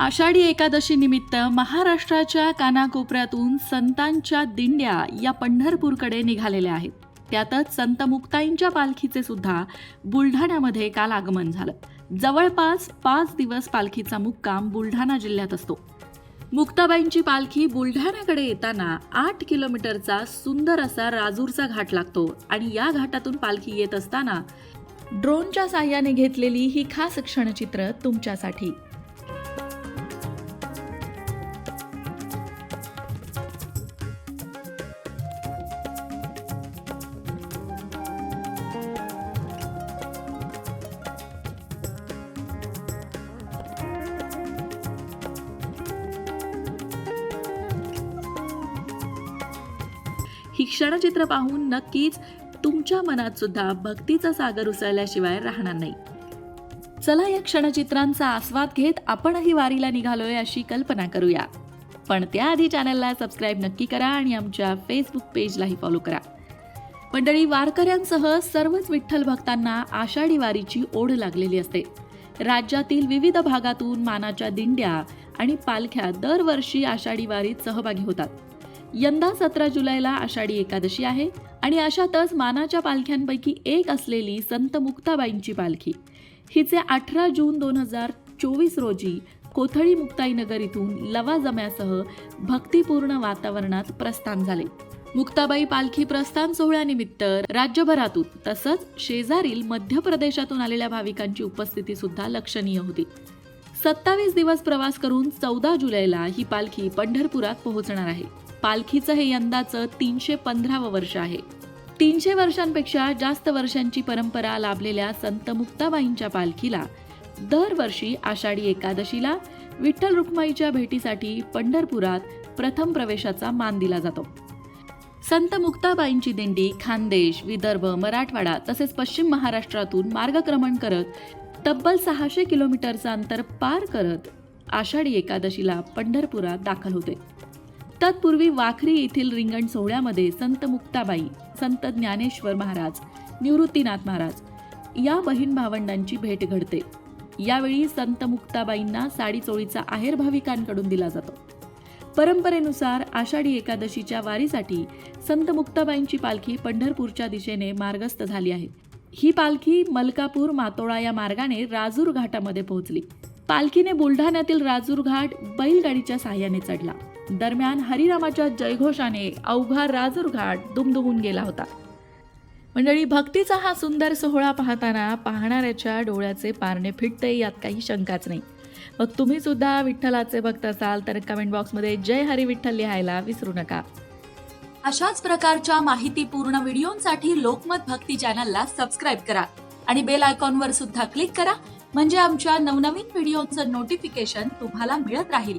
आषाढी एकादशी निमित्त महाराष्ट्राच्या कानाकोपऱ्यातून संतांच्या दिंड्या या पंढरपूरकडे निघालेल्या आहेत. त्यातच संत मुक्ताईंच्या पालखीचे सुद्धा बुलढाण्यामध्ये काल आगमन झालं. जवळपास पाच दिवस पालखीचा मुक्काम बुलढाणा जिल्ह्यात असतो. मुक्ताबाईंची पालखी बुलढाण्याकडे येताना आठ किलोमीटरचा सुंदर असा राजूरचा घाट लागतो आणि या घाटातून पालखी येत असताना ड्रोनच्या साह्याने घेतलेली ही खास क्षणचित्र तुमच्यासाठी. ही क्षणचित्र पाहून नक्कीच तुमच्या मनात सुद्धा भक्तीचा सागर उसळल्याशिवाय राहणार नाही. चला या क्षणचित्रांचा आस्वाद घेत आपणही वारीला निघालोय अशी कल्पना करूया. पण त्याआधी चॅनलला सबस्क्राईब नक्की करा आणि आमच्या फेसबुक पेजलाही फॉलो करा. मंडळी वारकऱ्यांसह सर्वच विठ्ठल भक्तांना आषाढी वारीची ओढ लागलेली असते. राज्यातील विविध भागातून मानाच्या दिंड्या आणि पालख्या दरवर्षी आषाढी वारीत सहभागी होतात. यंदा सतरा जुलैला आषाढी एकादशी आहे आणि अशातच मानाच्या पालख्यांपैकी एक असलेली संत मुक्ताबाईंची पालखी. हिचे अठरा जून दोन हजार चोवीस रोजी कोथळी मुक्ताईनगर इथून लवाजम्यासह भक्तिपूर्ण वातावरणात प्रस्थान झाले. मुक्ताबाई पालखी प्रस्थान सोहळ्यानिमित्त राज्यभरातून तसंच शेजारील मध्य प्रदेशातून आलेल्या भाविकांची उपस्थिती सुद्धा लक्षणीय होती. सत्तावीस दिवस प्रवास करून चौदा जुलैला ही पालखी पंढरपुरात पोहोचणार आहे. पालखीचं हे यंदाचं तीनशे पंधरावं वर्ष आहे. तीनशे वर्षांपेक्षा जास्त वर्षांची परंपरा लाभलेल्या संत मुक्ताबाईंच्या पालखीला दरवर्षी आषाढी एकादशीला विठ्ठल रुक्माईच्या भेटीसाठी पंढरपुरात प्रथम प्रवेशाचा मान दिला जातो. संत मुक्ताबाईंची दिंडी खानदेश विदर्भ मराठवाडा तसेच पश्चिम महाराष्ट्रातून मार्गक्रमण करत तब्बल सहाशे किलोमीटरचं अंतर पार करत आषाढी एकादशीला पंढरपुरात दाखल होते. तत्पूर्वी वाखरी येथील रिंगण सोहळ्यामध्ये संत मुक्ताबाई संत ज्ञानेश्वर महाराज निवृत्तीनाथ महाराज या बहीण भावंडांची भेट घडते. यावेळी संत मुक्ताबाईंना साडी चोळीचा आहेर भाविकांकडून दिला जातो. परंपरेनुसार आषाढी एकादशीच्या वारीसाठी संत मुक्ताबाईंची पालखी पंढरपूरच्या दिशेने मार्गस्थ झाली आहे. ही पालखी मलकापूर मातोळा या मार्गाने राजूर घाटामध्ये पोहोचली. पालखीने बुलढाण्यातील राजूर घाट बैलगाडीच्या साह्याने चढला. दरम्यान हरिरामाच्या जयघोषाने अवघा राजूर घाट दुमदुमून गेला होता. मंडळी भक्तीचा हा सुंदर सोहळा पाहताना पाहणाऱ्याच्या डोळ्याचे पारणे फिटते यात काही शंकाच नाही. मग तुम्ही सुद्धा विठ्ठलाचे भक्त असाल तर कमेंट बॉक्समध्ये जय हरी विठ्ठल लिहायला विसरू नका. अशाच प्रकारच्या माहितीपूर्ण व्हिडिओंसाठी लोकमत भक्ती चॅनलला सबस्क्राईब करा आणि बेल आयकॉनवर सुद्धा क्लिक करा म्हणजे आमच्या नवनवीन व्हिडिओचं नोटिफिकेशन तुम्हाला मिळत राहील.